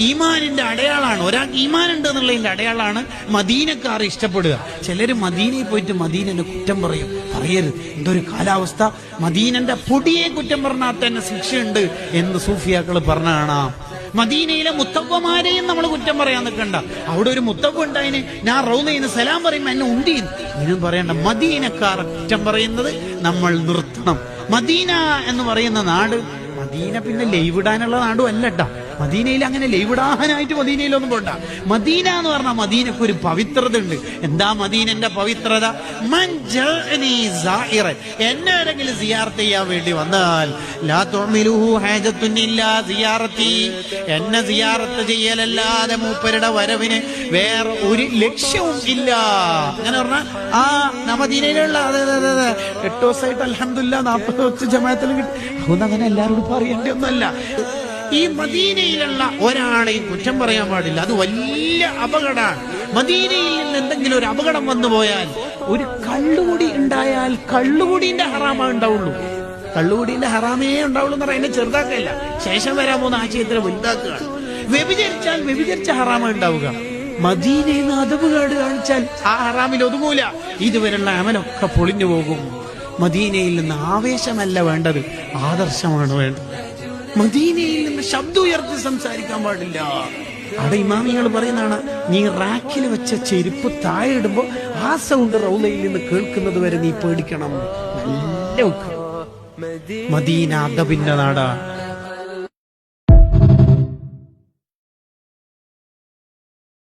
ഈമാനിന്റെ അടയാളാണ് ഒരാൾക്ക് ഈമാൻ ഉണ്ട് എന്നുള്ളതിന്റെ അടയാളാണ് മദീനക്കാർ ഇഷ്ടപ്പെടുക. ചിലർ മദീനയിൽ പോയിട്ട് മദീനനെ കുറ്റം പറയും. പറയരുത്. എന്തൊരു കാലാവസ്ഥ. മദീനന്റെ പൊടിയെ കുറ്റം പറഞ്ഞാൽ തന്നെ ശിക്ഷയുണ്ട് എന്ന് സൂഫിയാക്കൾ പറഞ്ഞ കാണാം മദീനയിലെ മുത്തവ്വമാരെയും നമ്മൾ കുറ്റം പറയാൻ നിൽക്കണ്ട. അവിടെ ഒരു മുത്തവ്വ ഉണ്ടായിന് ഞാൻ റൗദയിന്ന് സലാം പറയുമ്പോ എന്നെ ഉണ്ടി ഇതും പറയണ്ട മദീനക്കാർ കുറ്റം പറയുന്നത് നമ്മൾ നിർത്തണം. മദീന എന്ന് പറയുന്ന നാട് മദീന പിന്നെ ലൈവിടാനുള്ള നാടും അല്ലട്ടാ മദീനയിൽ അങ്ങനെ ലൈവിടാഹനായിട്ട് മദീനയിലൊന്നും പോണ്ട. മദീന എന്ന് പറഞ്ഞാൽ മദീനക്ക് ഒരു പവിത്രത ഉണ്ട് എന്താ മദീനന്റെ പവിത്രത. എന്നെ ആരെങ്കിലും സിയാർത്ത് ചെയ്യാൻ വേണ്ടി വന്നാൽ എന്നെ സിയാറത്ത് ചെയ്യലല്ലാതെ മൂപ്പരുടെ വരവിന് വേറെ ഒരു ലക്ഷ്യവും ഇല്ല. അങ്ങനെ പറഞ്ഞാൽ ആ നമദീനയിലുള്ള അതെ അതെ അതെ എട്ട് ദിവസമായിട്ട് അലഹമില്ല നാൽപ്പത് വെച്ച് ജമാത്തിൽ കിട്ടി. അതൊന്നും അങ്ങനെ എല്ലാവരോടും പറയേണ്ടി ഒന്നുമല്ല ഈ മദീനയിലുള്ള ഒരാളെയും കുറ്റം പറയാൻ പാടില്ല. അത് വലിയ അപകടമാണ്. മദീനയിൽ നിന്ന് എന്തെങ്കിലും ഒരു അപകടം വന്നു പോയാൽ ഒരു കള്ളുകൂടി ഉണ്ടായാൽ കള്ളുകൂടിന്റെ ഹറാമ ഉണ്ടാവുള്ളൂ. കള്ളുകൂടിന്റെ ഹറാമേ ഉണ്ടാവുള്ളൂ എന്ന് പറയുന്നത് ചെറുതാക്കല്ല. ശേഷം വരാൻ പോകുന്ന ആശയത്തിന് വലുതാക്കുകയാണ്. വ്യഭിചരിച്ചാൽ വ്യഭിചരിച്ച ഹറാമ ഉണ്ടാവുക. മദീനയിൽ നിന്ന് അതവുകേട് കാണിച്ചാൽ ആ ഹറാമിൽ ഒതുങ്ങൂല. ഇതുവരെയുള്ള അമലൊക്കെ പൊളിഞ്ഞു പോകും. മദീനയിൽ നിന്ന് ആവേശമല്ല വേണ്ടത് ആദർശമാണ് വേണ്ടത്. മദീനയിൽ നിന്ന് ശബ്ദം ഉയർത്തി സംസാരിക്കാൻ പാടില്ല. അവിടെ ഇമാമികൾ പറയുന്നതാണ് നീ റാക്കിൽ വെച്ച ചെരുപ്പ് താഴെ ഇടുമ്പോ ആ സൗണ്ട് റൗലയിൽ നിന്ന് കേൾക്കുന്നത് വരെ നീ പേടിക്കണം. നല്ല മദീന അദബിന്റെ നാടാ.